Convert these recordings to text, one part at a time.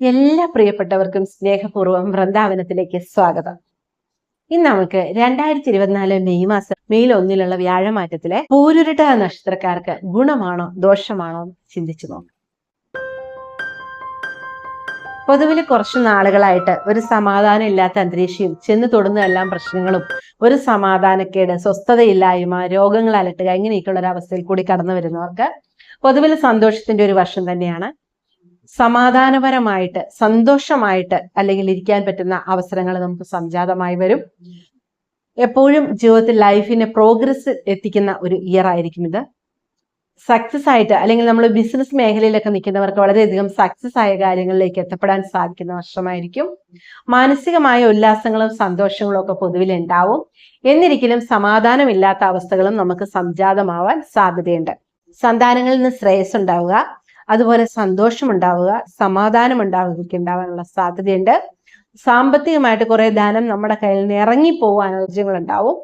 എല്ലാ പ്രിയപ്പെട്ടവർക്കും സ്നേഹപൂർവം വൃന്ദാവനത്തിലേക്ക് സ്വാഗതം. ഇന്ന് നമുക്ക് രണ്ടായിരത്തി ഇരുപത്തിനാല് മെയ് മാസം മെയ് ഒന്നിലുള്ള വ്യാഴമാറ്റത്തിലെ പൂരുരുട്ട നക്ഷത്രക്കാർക്ക് ഗുണമാണോ ദോഷമാണോ ചിന്തിച്ചു നോക്കാം. പൊതുവിൽ കുറച്ച് നാളുകളായിട്ട് ഒരു സമാധാനം ഇല്ലാത്ത അന്തരീക്ഷയും ചെന്ന് തൊടുന്ന എല്ലാം പ്രശ്നങ്ങളും ഒരു സമാധാനക്കേട് സ്വസ്ഥതയില്ലായ്മ രോഗങ്ങൾ അലട്ടുക ഇങ്ങനെയൊക്കെയുള്ള ഒരു അവസ്ഥയിൽ കൂടി കടന്നു വരുന്നവർക്ക് പൊതുവിൽ സന്തോഷത്തിന്റെ ഒരു വർഷം തന്നെയാണ് സമാധാനപരമായിട്ട് സന്തോഷമായിട്ട് അല്ലെങ്കിൽ ഇരിക്കാൻ പറ്റുന്ന അവസരങ്ങൾ നമുക്ക് സംജാതമായി വരും. എപ്പോഴും ജീവിതത്തിൽ ലൈഫിനെ പ്രോഗ്രസ് എത്തിക്കുന്ന ഒരു ഇയർ ആയിരിക്കും ഇത്. സക്സസ് ആയിട്ട് അല്ലെങ്കിൽ നമ്മൾ ബിസിനസ് മേഖലയിലൊക്കെ നിൽക്കുന്നവർക്ക് വളരെയധികം സക്സസ് ആയ കാര്യങ്ങളിലേക്ക് എത്തപ്പെടാൻ സാധിക്കുന്ന വർഷമായിരിക്കും. മാനസികമായ ഉല്ലാസങ്ങളും സന്തോഷങ്ങളും ഒക്കെ പൊതുവിൽ ഉണ്ടാവും. എന്നിരിക്കലും സമാധാനമില്ലാത്ത അവസ്ഥകളും നമുക്ക് സംജാതമാവാൻ സാധ്യതയുണ്ട്. സന്താനങ്ങളിൽ നിന്ന് ശ്രേയസ് ഉണ്ടാവുക. അതുപോലെ സന്തോഷം ഉണ്ടാവുക സമാധാനം ഉണ്ടാവുക ഉണ്ടാവാനുള്ള സാധ്യതയുണ്ട്. സാമ്പത്തികമായിട്ട് കുറെ ധനം നമ്മുടെ കയ്യിൽ നിന്ന് ഇറങ്ങിപ്പോവാൻ അനർജ്യങ്ങൾ ഉണ്ടാവും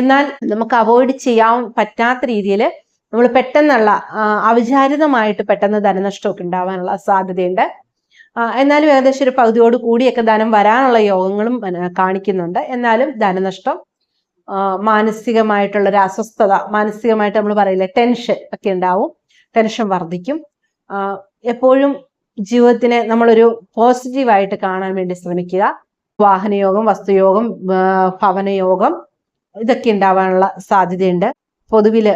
എന്നാൽ നമുക്ക് അവോയ്ഡ് ചെയ്യാൻ പറ്റാത്ത രീതിയിൽ നമ്മൾ പെട്ടെന്നുള്ള അവിചാരിതമായിട്ട് പെട്ടെന്ന് ധനനഷ്ടമൊക്കെ ഉണ്ടാവാനുള്ള സാധ്യതയുണ്ട്. എന്നാലും ഏകദേശം ഒരു പകുതിയോട് കൂടിയൊക്കെ ധനം വരാനുള്ള യോഗങ്ങളും കാണിക്കുന്നുണ്ട്. എന്നാലും ധനനഷ്ടം മാനസികമായിട്ടുള്ള ഒരു അസ്വസ്ഥത മാനസികമായിട്ട് നമ്മൾ പറയില്ല ടെൻഷൻ ഒക്കെ ഉണ്ടാവും. ടെൻഷൻ വർദ്ധിക്കും. എപ്പോഴും ജീവിതത്തിനെ നമ്മളൊരു പോസിറ്റീവായിട്ട് കാണാൻ വേണ്ടി ശ്രമിക്കുക. വാഹനയോഗം വസ്തുയോഗം ഭവനയോഗം ഇതൊക്കെ ഉണ്ടാവാനുള്ള സാധ്യതയുണ്ട്. പൊതുവിൽ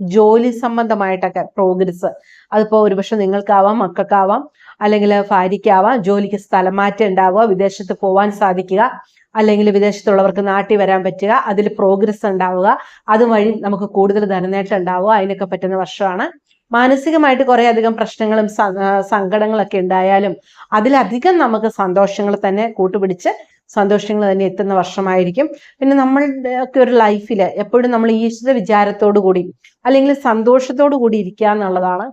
ജോലി സംബന്ധമായിട്ടൊക്കെ പ്രോഗ്രസ് അതിപ്പോ ഒരുപക്ഷെ നിങ്ങൾക്കാവാം മക്കൾക്കാവാം അല്ലെങ്കിൽ ഭാര്യയ്ക്കാവാം ജോലിക്ക് സ്ഥലം മാറ്റം ഉണ്ടാവുക വിദേശത്ത് പോവാൻ സാധിക്കുക അല്ലെങ്കിൽ വിദേശത്തുള്ളവർക്ക് നാട്ടിൽ വരാൻ പറ്റുക അതിൽ പ്രോഗ്രസ് ഉണ്ടാവുക അതുവഴി നമുക്ക് കൂടുതൽ ധനനേട്ടം ഉണ്ടാവുക അതിനൊക്കെ പറ്റുന്ന വർഷമാണ്. മാനസികമായിട്ട് കുറെ അധികം പ്രശ്നങ്ങളും സങ്കടങ്ങളൊക്കെ ഉണ്ടായാലും അതിലധികം നമുക്ക് സന്തോഷങ്ങൾ തന്നെ കൂട്ടുപിടിച്ച് സന്തോഷങ്ങൾ തന്നെ എത്തുന്ന വർഷമായിരിക്കും. പിന്നെ നമ്മളുടെ ഒക്കെ ഒരു ലൈഫിൽ എപ്പോഴും നമ്മൾ ഈശ്വര വിചാരത്തോടു കൂടി അല്ലെങ്കിൽ സന്തോഷത്തോടു കൂടി ഇരിക്കുക എന്നുള്ളതാണ്.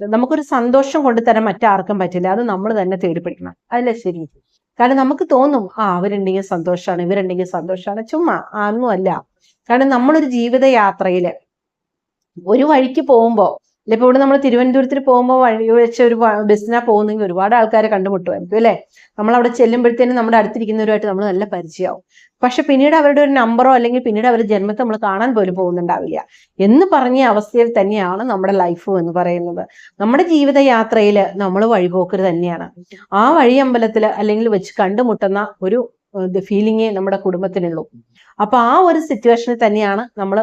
നമുക്കൊരു സന്തോഷം കൊണ്ടുതരാൻ മറ്റാർക്കും പറ്റില്ല. അത് നമ്മൾ തന്നെ തേടിപ്പിടിക്കണം. അതല്ലേ ശരി? കാരണം നമുക്ക് തോന്നും ആ അവരുണ്ടെങ്കിൽ സന്തോഷമാണ് ഇവരുണ്ടെങ്കിൽ സന്തോഷമാണ് ചുമ്മാ അന്നുമല്ല കാരണം നമ്മളൊരു ജീവിതയാത്രയിൽ ഒരു വഴിക്ക് പോകുമ്പോൾ ഇപ്പൊ ഇവിടെ നമ്മൾ തിരുവനന്തപുരത്തിൽ പോകുമ്പോൾ വഴി വെച്ച ഒരു ബസ്സിനാ പോകുന്നെങ്കിൽ ഒരുപാട് ആൾക്കാരെ കണ്ടുമുട്ടുമായിരിക്കും അല്ലേ? നമ്മൾ അവിടെ ചെല്ലുമ്പോഴത്തേനും നമ്മുടെ അടുത്തിരിക്കുന്നവരുമായിട്ട് നമ്മൾ നല്ല പരിചയമാവും. പക്ഷെ പിന്നീട് അവരുടെ ഒരു നമ്പറോ അല്ലെങ്കിൽ പിന്നീട് അവരുടെ ജന്മത്തെ നമ്മൾ കാണാൻ പോലും പോകുന്നുണ്ടാവില്ല. എന്ന് പറഞ്ഞ അവസ്ഥയിൽ തന്നെയാണ് നമ്മുടെ ലൈഫ് എന്ന് പറയുന്നത്. നമ്മുടെ ജീവിത യാത്രയിൽ നമ്മൾ വഴിപോക്കർ തന്നെയാണ്. ആ വഴി അമ്പലത്തിൽ അല്ലെങ്കിൽ വെച്ച് കണ്ടുമുട്ടുന്ന ഒരു ഫീലിംഗേ നമ്മുടെ കുടുംബത്തിനുള്ളൂ. അപ്പൊ ആ ഒരു സിറ്റുവേഷനിൽ തന്നെയാണ് നമ്മൾ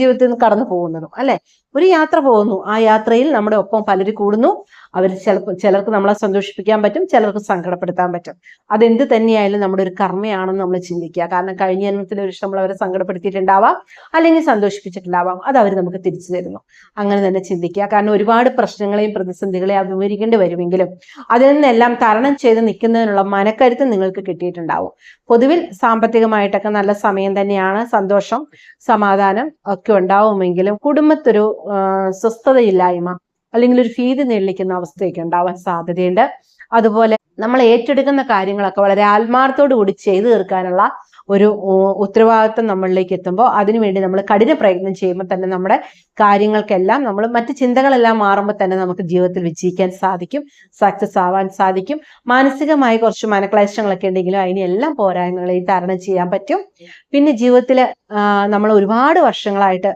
ജീവിതത്തിൽ നിന്ന് കടന്നു പോകുന്നതും അല്ലെ? ഒരു യാത്ര പോകുന്നു. ആ യാത്രയിൽ നമ്മുടെ ഒപ്പം പലരും കൂടുന്നു. അവർ ചിലപ്പോൾ ചിലർക്ക് നമ്മളെ സന്തോഷിപ്പിക്കാൻ പറ്റും ചിലർക്ക് സങ്കടപ്പെടുത്താൻ പറ്റും. അതെന്ത് തന്നെയായാലും നമ്മുടെ ഒരു കർമ്മയാണെന്ന് നമ്മൾ ചിന്തിക്കുക. കാരണം കഴിഞ്ഞ ജന്മത്തിൽ ഒരു നമ്മൾ അവരെ സങ്കടപ്പെടുത്തിയിട്ടുണ്ടാവാം. അല്ലെങ്കിൽ സന്തോഷിപ്പിച്ചിട്ടുണ്ടാവാം. അത് അവർ നമുക്ക് തിരിച്ചു തരുന്നു. അങ്ങനെ തന്നെ ചിന്തിക്കുക. കാരണം ഒരുപാട് പ്രശ്നങ്ങളെയും പ്രതിസന്ധികളെയും അഭിമുഖീകരിക്കേണ്ടി വരുമെങ്കിലും അതിൽ നിന്നെല്ലാം തരണം ചെയ്ത് നിൽക്കുന്നതിനുള്ള മനക്കരുത്ത് നിങ്ങൾക്ക് കിട്ടിയിട്ടുണ്ടാവും. പൊതുവിൽ സാമ്പത്തികമായിട്ടൊക്കെ നല്ല സമയം തന്നെയാണ്. സന്തോഷം സമാധാനം ഒക്കെ ഉണ്ടാവുമെങ്കിലും കുടുംബത്തൊരു സ്വസ്ഥതയില്ലായ്മ അല്ലെങ്കിൽ ഒരു ഭീതി നേടിക്കുന്ന അവസ്ഥയൊക്കെ ഉണ്ടാവാൻ സാധ്യതയുണ്ട്. അതുപോലെ നമ്മൾ ഏറ്റെടുക്കുന്ന കാര്യങ്ങളൊക്കെ വളരെ ആത്മാർത്ഥത്തോടു കൂടി ചെയ്തു തീർക്കാനുള്ള ഒരു ഉത്തരവാദിത്വം നമ്മളിലേക്ക് എത്തുമ്പോൾ അതിനുവേണ്ടി നമ്മൾ കഠിന പ്രയത്നം ചെയ്യുമ്പോൾ തന്നെ നമ്മുടെ കാര്യങ്ങൾക്കെല്ലാം നമ്മൾ മറ്റ് ചിന്തകളെല്ലാം മാറുമ്പോൾ തന്നെ നമുക്ക് ജീവിതത്തിൽ വിജയിക്കാൻ സാധിക്കും സക്സസ് ആവാൻ സാധിക്കും. മാനസികമായി കുറച്ച് മനക്ലേശങ്ങളൊക്കെ ഉണ്ടെങ്കിലും അതിനെല്ലാം പോരായ്മകളെ തരണം ചെയ്യാൻ പറ്റും. പിന്നെ ജീവിതത്തിൽ നമ്മൾ ഒരുപാട് വർഷങ്ങളായിട്ട്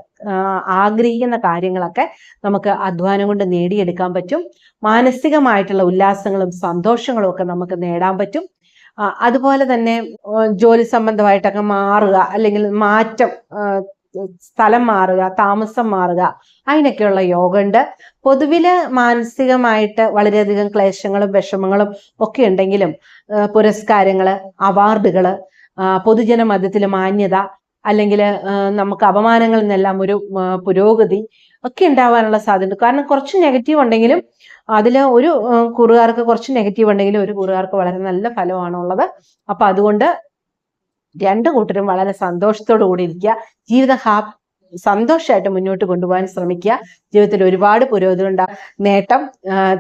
ആഗ്രഹിക്കുന്ന കാര്യങ്ങളൊക്കെ നമുക്ക് അധ്വാനം കൊണ്ട് നേടിയെടുക്കാൻ പറ്റും. മാനസികമായിട്ടുള്ള ഉല്ലാസങ്ങളും സന്തോഷങ്ങളും ഒക്കെ നമുക്ക് നേടാൻ പറ്റും. അതുപോലെ തന്നെ ജോലി സംബന്ധമായിട്ടൊക്കെ മാറുക അല്ലെങ്കിൽ മാറ്റം സ്ഥലം മാറുക താമസം മാറുക അതിനൊക്കെയുള്ള യോഗമുണ്ട് പൊതുവിൽ മാനസികമായിട്ട് വളരെയധികം ക്ലേശങ്ങളും വിഷമങ്ങളും ഒക്കെ ഉണ്ടെങ്കിലും പുരസ്കാരങ്ങൾ അവാർഡുകൾ പൊതുജന മധ്യത്തിൽ മാന്യത അല്ലെങ്കിൽ നമുക്ക് അപമാനങ്ങളിൽ നിന്നെല്ലാം ഒരു പുരോഗതി ഒക്കെ ഉണ്ടാവാനുള്ള സാധ്യത കാരണം കുറച്ച് നെഗറ്റീവ് ഉണ്ടെങ്കിലും അതിൽ ഒരു കുറുകാർക്ക് കുറച്ച് നെഗറ്റീവ് ഉണ്ടെങ്കിലും ഒരു കുറുകാർക്ക് വളരെ നല്ല ഫലമാണുള്ളത് അപ്പൊ അതുകൊണ്ട് രണ്ട് കൂട്ടരും വളരെ സന്തോഷത്തോടു കൂടി ഇരിക്കുക. ജീവിതം ഹാ സന്തോഷമായിട്ട് മുന്നോട്ട് കൊണ്ടുപോകാൻ ശ്രമിക്കുക. ജീവിതത്തിൽ ഒരുപാട് പുരോഗതി ഉണ്ട നേട്ടം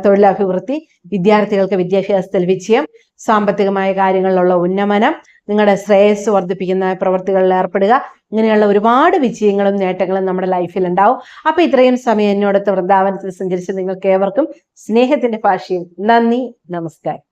തൊഴിലഭിവൃദ്ധി വിദ്യാർത്ഥികൾക്ക് വിദ്യാഭ്യാസത്തിൽ വിജയം സാമ്പത്തികമായ കാര്യങ്ങളിലുള്ള ഉന്നമനം നിങ്ങളുടെ ശ്രേയസ് വർദ്ധിപ്പിക്കുന്ന പ്രവർത്തികളിൽ ഏർപ്പെടുക. ഇങ്ങനെയുള്ള ഒരുപാട് വിജയങ്ങളും നേട്ടങ്ങളും നമ്മുടെ ലൈഫിൽ ഉണ്ടാവും. അപ്പൊ ഇത്രയും സമയം എന്നോടൊത്ത് വൃന്ദാവനത്തിൽ സഞ്ചരിച്ച് നിങ്ങൾക്ക് ഏവർക്കും സ്നേഹത്തിന്റെ ഭാഷയിൽ നന്ദി നമസ്കാരം.